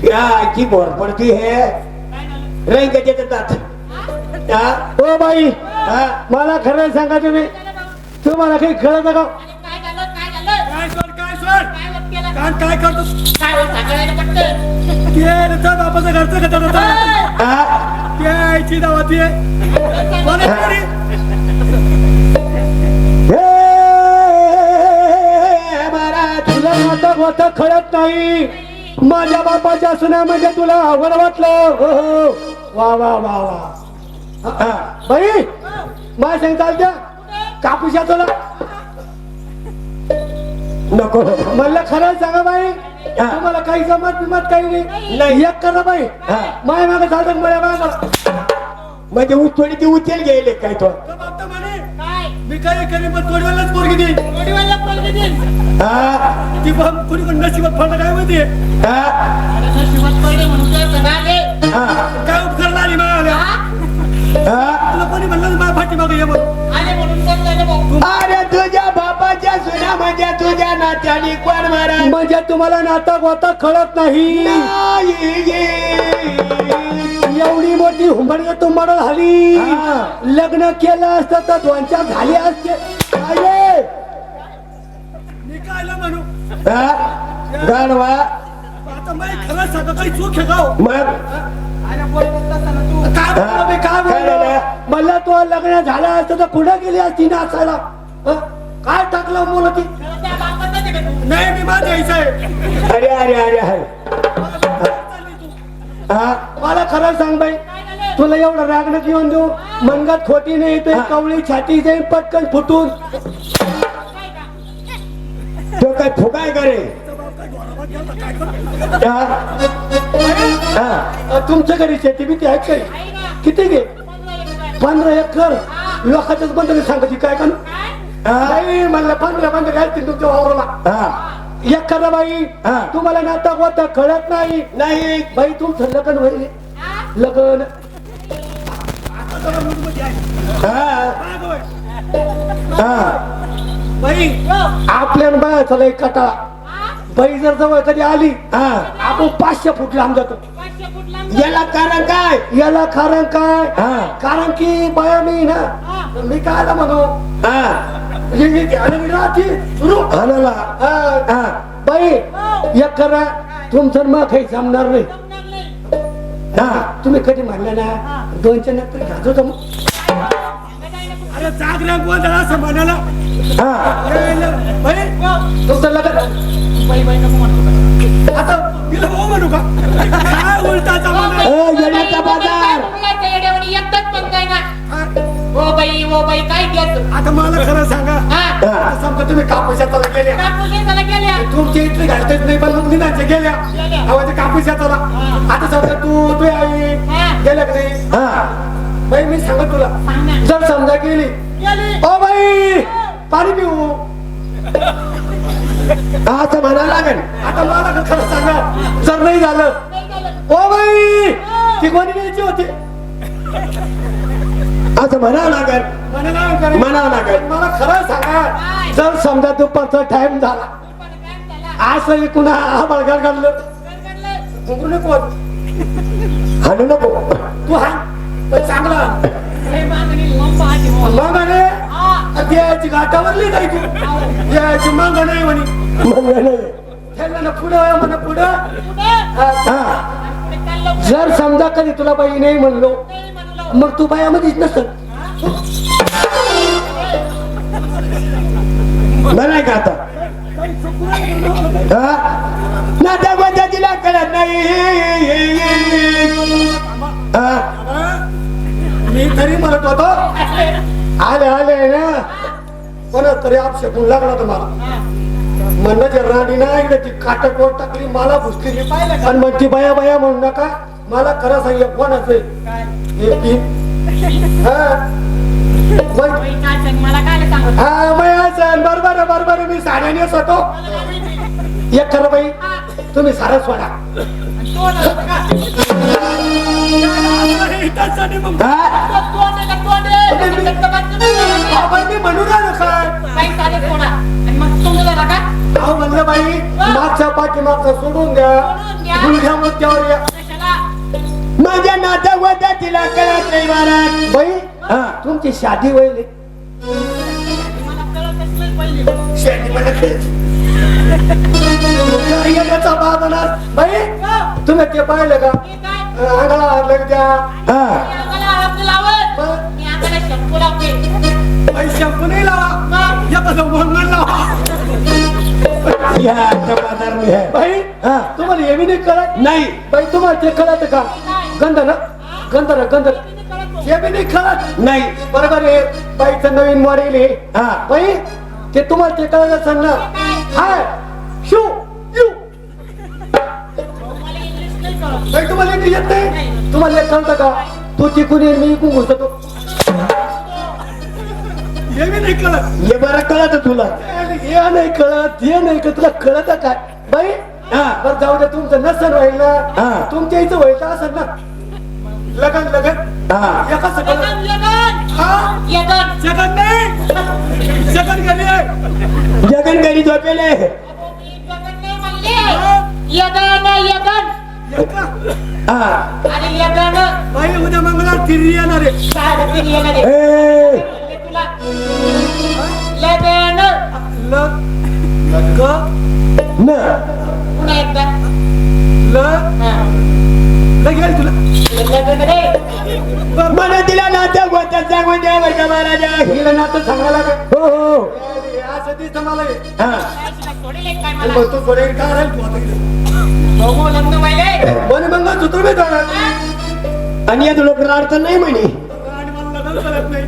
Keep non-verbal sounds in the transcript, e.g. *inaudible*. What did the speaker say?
क्या की बोर पडती है? रंगाचे देतात हा ओ बाई हा? मला खरं सांगा तुम्ही. तुम्हाला काही कळत का? काय झालं काय झालं काय होत कळत नाही. माझ्या बापाच्या सुना म्हणजे तुला आवड वाटलं. हो हो. वा वा वा वा. हा बाई माय सांग चालत्या कापूस तुला नको. म्हणलं खरं सांगा बाई. तुम्हाला काही जमत बिमत काही नाही. नाही. एक करा बाई. हा. माय मागे चालतं मला माग? म्हणजे उचोडी ती उचल गेले काय तो? मी काय करीन पण तोडवायलाच पोरगी देईन. जोडीवाला पोरगी देईन? हा ती बाप कुणी कोण नशिबात पडलं काय हा? हा? उपकरण आली हा? तुला कोणी म्हणलं माझ्या ये म्हणून आले म्हणून कोण झालं भाऊ अरे तुझ्या बापाच्या सुना म्हणजे तुझ्या नात्याने कोण महाराज म्हणजे तुम्हाला नाटक होता कळत नाही. नाही. एवढी मोठी हुंबडी तुंबड झाली. लग्न केलं असतं तर दोन चार झाले असते. काय रे? मी काय आलं म्हणू हा गाणवा आता मला खरं सांगा काही चूक आहे का हो? मग? काय बोललो मी? काय बोललो? म्हणलं तो लग्न झालं असतं तर कुठे गेली असती नाचायला हं? काय टाकलं मुलं ती? नाही मी आहे अरे अरे अरे अरे. हा मला खरं सांग बाई तुला एवढं रागणं घेऊन देऊ? मनगत खोटी नाही ते. कवळी छाती जाईल पटकन फुटून. तो काय फुकाय करे हा? हा. अं, तुमच्या घरी शेती बिती आहे ना किती घे? पंधरा एकर. लोकांच्याच बंद सांगायची काय का काय हा? नाही म्हणलं पंधरा बंद घालतील तुमच्या वावराला. हा. एक करा बाई हा. तुम्हाला नाटक होत कळत नाही. नाही. बाई तुमचं लग्न होईल? लग्न. हा. हा. बाई. आपल्या बायाचा लय कटाळा? बाई जर जवळ कधी आली हा. आपण पाचशे फूट लांब जातो. याला कारण काय? याला कारण काय? हा. कारण की बाया मी ना. मी काय आला म्हणू. हा. हे- हे. बाई एक करा तुमचं मग काही जमणार नाही. हा. तुम्ही कधी म्हणलं ना दोनच्या नंतर घालतो मग. ना. अरे जागरण झाला असं म्हणाला. हा. येण्याचा बाजार. ना. हो बाई हो बाई काय घ्यायचं आता मला खरं सांगा. समजा तुम्ही कापूसाचा गेल्या. कापूस घेताना गेल्या. तुमची इथली घालतेच नाही पण मग निघायचे गेल्या. आवाज कापूस येतो आता समजा तू तू आई. गेल्या का नाही? हा. बाई मी सांगत तुला. जर समजा गेली. गेली. O by! पाणी पिऊ. *laughs* असं म्हणा लागेल. आता मला खरं सांगा जर नाही झालं. ओ बाई ती कोणी न्यायची होती? असं म्हणावं लागेल? म्हणावं लागेल. मला खरं सांगा जर समजा दुपारचा टाइम झाला? असं कुणा आम्हाला घडलं गडगडलं. कुणी कोण हाणू नको. तू हा पण चांगला त्याची गाठावरली नाही तू. याची मग नाही म्हणे. मग नाही. ठेवलं ना पुढं म्हणा पुढं. जर समजा कधी तुला बाई नाही म्हणलो नाही. मग तू बायामध्येच नसत म्हणाय का आता? हा? नात्या गोत्या तिला कळत नाही. हा? मी तरी म्हणत होतो. *laughs* आले आले ना. कोणा तरी आपशकून लागला तुम्हाला? म्हणणं जे राणी ना इकडे ती काटकोट टाकली मला घुसली आणि मग ती बाया बाया म्हणू नका मला खरं सांग कोणाच हे हा. मग मला हा बरोबर बरोबर. मी साड्या नेस होतो. एक खरं बाई. तुम्ही सारं सोडा. मी राहिलो काय म्हणलं बाई मागच्या सोडून सोडून द्या. गुडघ्या मुद्द्यावर या माझ्या नात्या होतं तिला कळत नाही महाराज बाई हा तुमची शादी होईल शादी मला बाई तुम्ही ते पाहिलं का अंगाला हात द्या. हा. शॅम्पू नाही लावा. मंगल लावा. या बाजार आहे. बाई हा. तुम्हाला हे बी नाही कळत? नाही. बाई तुम्हाला ते कळत का? गंध ना? गंध ना गंध नाही. हे. बी नाही कळत? नाही. बरोबर आहे. बाईचं नवीन मॉडेल आहे. हा. बाई ते तुम्हाला ते कळत असेल ना? हाय नाही तुम्हाला इंग्लिश येत नाही? तुम्हाला एक कळतं का? तू तिकून ये मी इकून घुसतो. हे बी नाही कळत. हे बरं कळत तुला. हे नाही कळत हे नाही कळत. तुला कळत काय बाई हा. बरं जाऊ दे तुमचं नसन होईल हा. ना तुमच्या इथं होईल का असेल ना. लगन लगन. हा. एका सकल लगन लगन. हा? यगन जगन नाही. जगन घरी आहे. जगन घरी झोपेले. यगन नाही म्हणले. यगन हा आणि यगन बाई उद्या मंगळवार फिरी येणार आहे. काय फिरी येणार आहे? ए. म्हणले तुला लगन. ल ग न. पुन्हा एकदा. ल. हा. लगेल तुला. लगन रे मला तिला नातं होतं सांगून द्या बरं का महाराजा. हिला नातं सांगायला लागेल. हो हो. असं दिसतं मला हे. हा. काय तुला सोडेल एक काय मला? मग तू थोडे काय राहील तू आता इथे? भाऊ लग्न व्हायले. बने मंगळसूत्र बी जाणार आणि यात लोक राडत नाही म्हणे. आणि मला लग्न करत नाही.